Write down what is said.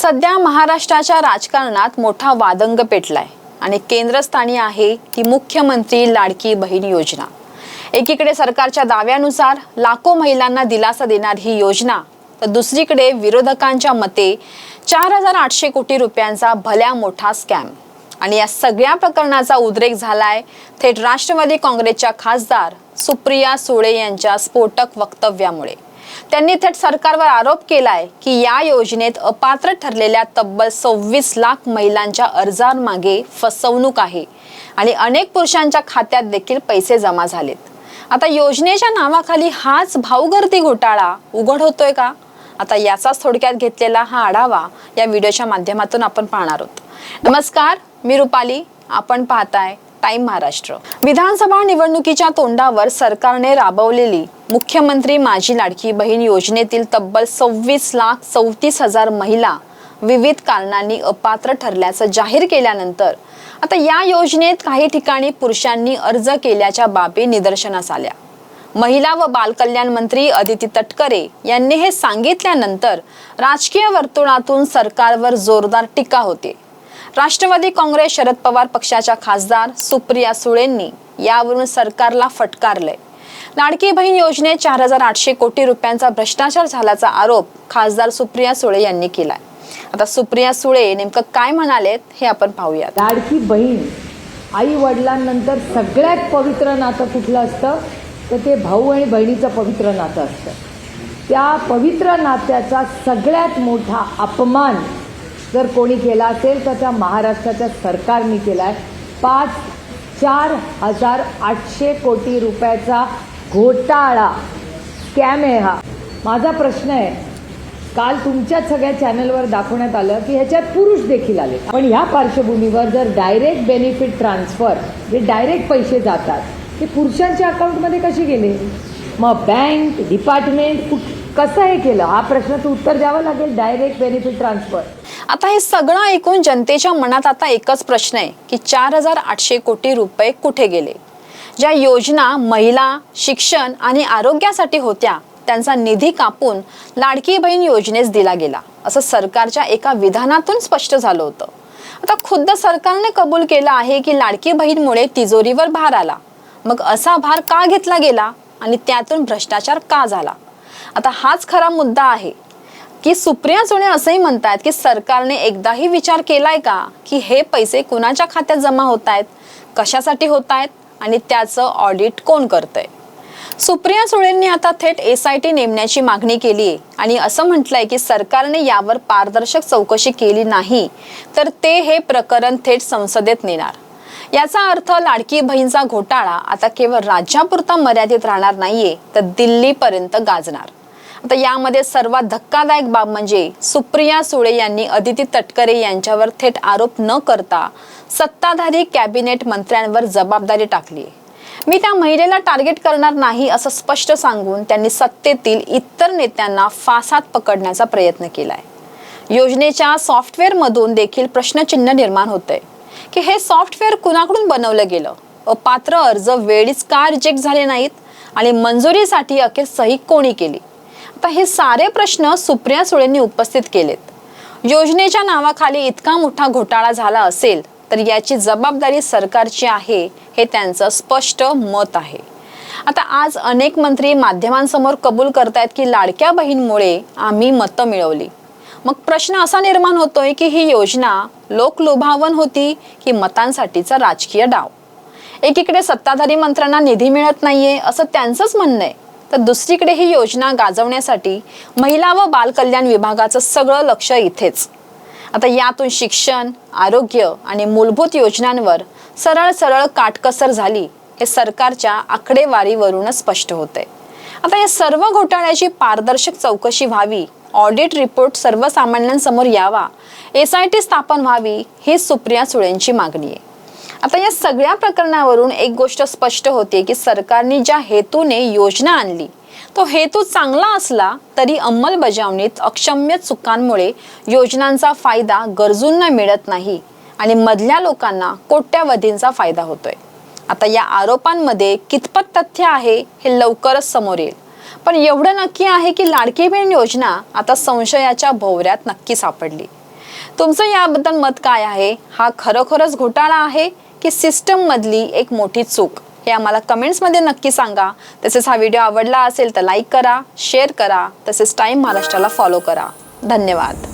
सध्या महाराष्ट्राच्या राजकारणात मोठा वादंग पेटलाय आणि केंद्रस्थानी आहे ती मुख्यमंत्री लाडकी बहीण योजना. एकीकडे सरकारच्या दाव्यानुसार लाखो महिलांना दिलासा देणारी ही योजना तर दुसरीकडे विरोधकांच्या मते चार हजार आठशे कोटी रुपयांचा भल्या मोठा स्कॅम. आणि या सगळ्या प्रकरणाचा उद्रेक झालाय थेट राष्ट्रवादी काँग्रेसच्या खासदार सुप्रिया सुळे यांच्या स्फोटक वक्तव्यामुळे. त्यांनी थेट सरकारवर आरोप केलाय की या योजनेत अपात्र ठरलेल्या तब्बल सव्वीस लाख महिलांच्या अर्जांमागे फसवणूक आहे आणि अनेक पुरुषांच्या खात्यात देखील पैसे जमा झालेत. आता योजनेच्या नावाखाली हाच भाऊगर्दी घोटाळा उघड होतोय का? आता याचाच थोडक्यात घेतलेला हा आढावा या व्हिडिओच्या माध्यमातून आपण पाहणार आहोत. नमस्कार मी रुपाली. आपण पाहताय टाइम महाराष्ट्र. विधानसभा निवडणुकीच्या तोंडावर सरकारने राबवलेली मुख्यमंत्री माझी लाडकी बहीण योजनेतील तब्बल सव्वीस लाख चौतीस हजार महिला विविध कारणांनी अपात्र ठरल्याचं जाहीर केल्यानंतर आता या योजनेत काही ठिकाणी पुरुषांनी अर्ज केल्याच्या बाबी निदर्शनास आल्या. महिला व बालकल्याण मंत्री अदिती तटकरे यांनी हे सांगितल्यानंतर राजकीय वर्तुळातून सरकारवर जोरदार टीका होते. राष्ट्रवादी काँग्रेस शरद पवार पक्षाच्या खासदार सुप्रिया सुळेंनी यावरून सरकारला फटकारलंय. लाडकी बहीण योजनेत चार हजार आठशे कोटी रुपयांचा भ्रष्टाचार झाल्याचा आरोप खासदार सुप्रिया सुळे यांनी केलाय. आता सुप्रिया सुळे नेमकं काय म्हणालेत हे आपण पाहूयात. लाडकी बहीण आई वडिलांनंतर सगळ्यात पवित्र नातं कुठलं असतं? तर ते भाऊ आणि बहिणीचं पवित्र नातं असतं. त्या पवित्र नात्याचा सगळ्यात मोठा अपमान जर कोणी केला असेल तर त्या महाराष्ट्राच्या सरकारने केला आहे पाच चार हजार आठशे कोटी रुपयाचा घोटाळा. स्कॅम आहे हा. माझा प्रश्न आहे काल तुमच्याच सगळ्या चॅनलवर दाखवण्यात आलं की ह्याच्यात पुरुष देखील आले. पण ह्या पार्श्वभूमीवर जर डायरेक्ट बेनिफिट ट्रान्सफर जे डायरेक्ट पैसे जातात ते पुरुषांच्या अकाउंटमध्ये कसे गेले? मग बँक डिपार्टमेंट कुठ कसं हे केलं? हा प्रश्नाचं उत्तर द्यावं लागेल डायरेक्ट बेनिफिट ट्रान्सफर आता हे सगळं ऐकून जनतेच्या मनात आता एकच प्रश्न आहे की चार हजार आठशे कोटी रुपये कुठे गेले? ज्या योजना महिला शिक्षण आणि आरोग्यासाठी होत्या त्यांचा निधी कापून लाडकी बहीण योजनेस दिला गेला. असं सरकारच्या एका विधानातून स्पष्ट झालं होतं. आता खुद्द सरकारने कबूल केलं आहे की लाडकी बहीणमुळे तिजोरीवर भार आला. मग असा भार का घेतला गेला? आणि त्यातून भ्रष्टाचार का झाला? आता हाच खरा मुद्दा आहे. की सुप्रिया सुळे असंही म्हणतात की सरकारने एकदाही विचार केलाय का? की हे पैसे कुणाच्या खात्यात जमा होत आहेत कशासाठी होत आहेत आणि त्याचं ऑडिट कोण करतंय? सुप्रिया सुळेंनी आता थेट एस आय टी नेमण्याची मागणी केली आहे. आणि असं म्हटलंय की सरकारने यावर पारदर्शक चौकशी केली नाही तर ते हे प्रकरण थेट संसदेत नेणार. याचा अर्थ लाडकी बहीणचा घोटाळा आता केवळ राज्यापुरता मर्यादित राहणार नाहीये तर दिल्लीपर्यंत गाजणार. आता यामध्ये सर्वात धक्कादायक बाब म्हणजे सुप्रिया सुळे यांनी अदिती तटकरे यांच्यावर थेट आरोप न करता सत्ताधारी कॅबिनेट मंत्र्यांवर जबाबदारी टाकली. मी त्या महिलेला टार्गेट करणार नाही असं स्पष्ट सांगून त्यांनी सत्तेतील इतर नेत्यांना फासात पकडण्याचा प्रयत्न केलाय. योजनेच्या सॉफ्टवेअरमधून देखील प्रश्नचिन्ह निर्माण होतंय. की हे सॉफ्टवेअर कुणाकडून बनवलं गेलं? अपात्र अर्ज वेळीच का रिजेक्ट झाले नाहीत? आणि मंजुरीसाठी अखेर सही कोणी केली? आता हे सारे प्रश्न सुप्रिया सुळेंनी उपस्थित केलेत. योजनेच्या नावाखाली इतका मोठा घोटाळा झाला असेल तर याची जबाबदारी सरकारची आहे हे त्यांचं स्पष्ट मत आहे. आता आज अनेक मंत्री माध्यमांसमोर कबूल करतायत की लाडक्या बहीणमुळे आम्ही मतं मिळवली. मग प्रश्न असा निर्माण होतोय की ही योजना लोकलुभावन होती की मतांसाठीचा राजकीय डाव? एकीकडे सत्ताधारी मंत्र्यांना निधी मिळत नाहीये असं त्यांचंच म्हणणं आहे. तर दुसरीकडे ही योजना गाजवण्यासाठी महिला व बालकल्याण विभागाचं सगळं लक्ष इथेच. आता यातून शिक्षण आरोग्य आणि मूलभूत योजनांवर सरळ सरळ काटकसर झाली हे सरकारच्या आकडेवारीवरूनच स्पष्ट होते आता या सर्व घोटाळ्याची पारदर्शक चौकशी व्हावी ऑडिट रिपोर्ट सर्वसामान्यांसमोर यावा एस आय टी स्थापन व्हावी ही सुप्रिया सुळेंची मागणी आहे. आता या सगळ्या प्रकरणावरून एक गोष्ट स्पष्ट होते की सरकारने ज्या हेतूने योजना आणली तो हेतू चांगला असला तरी अंमलबजावणीत अक्षम्य चुकांमुळे योजनांचा फायदा गरजूंना मिळत नाही आणि मधल्या लोकांना कोट्यावधींचा फायदा होतोय. आता या आरोपांमध्ये कितपत तथ्य आहे हे लवकरच समोर येईल. पण एवढं नक्की आहे की लाडकी बहीण योजना आता संशयाच्या भोवऱ्यात नक्की सापडली. तुमचं याबद्दल मत काय आहे? हा खरोखरच घोटाळा आहे की सिस्टम मधली एक मोठी चूक? हे आम्हाला कमेंट्समध्ये नक्की सांगा. तसेच हा व्हिडिओ आवडला असेल तर लाईक करा शेअर करा. तसेच टाईम महाराष्ट्राला फॉलो करा. धन्यवाद.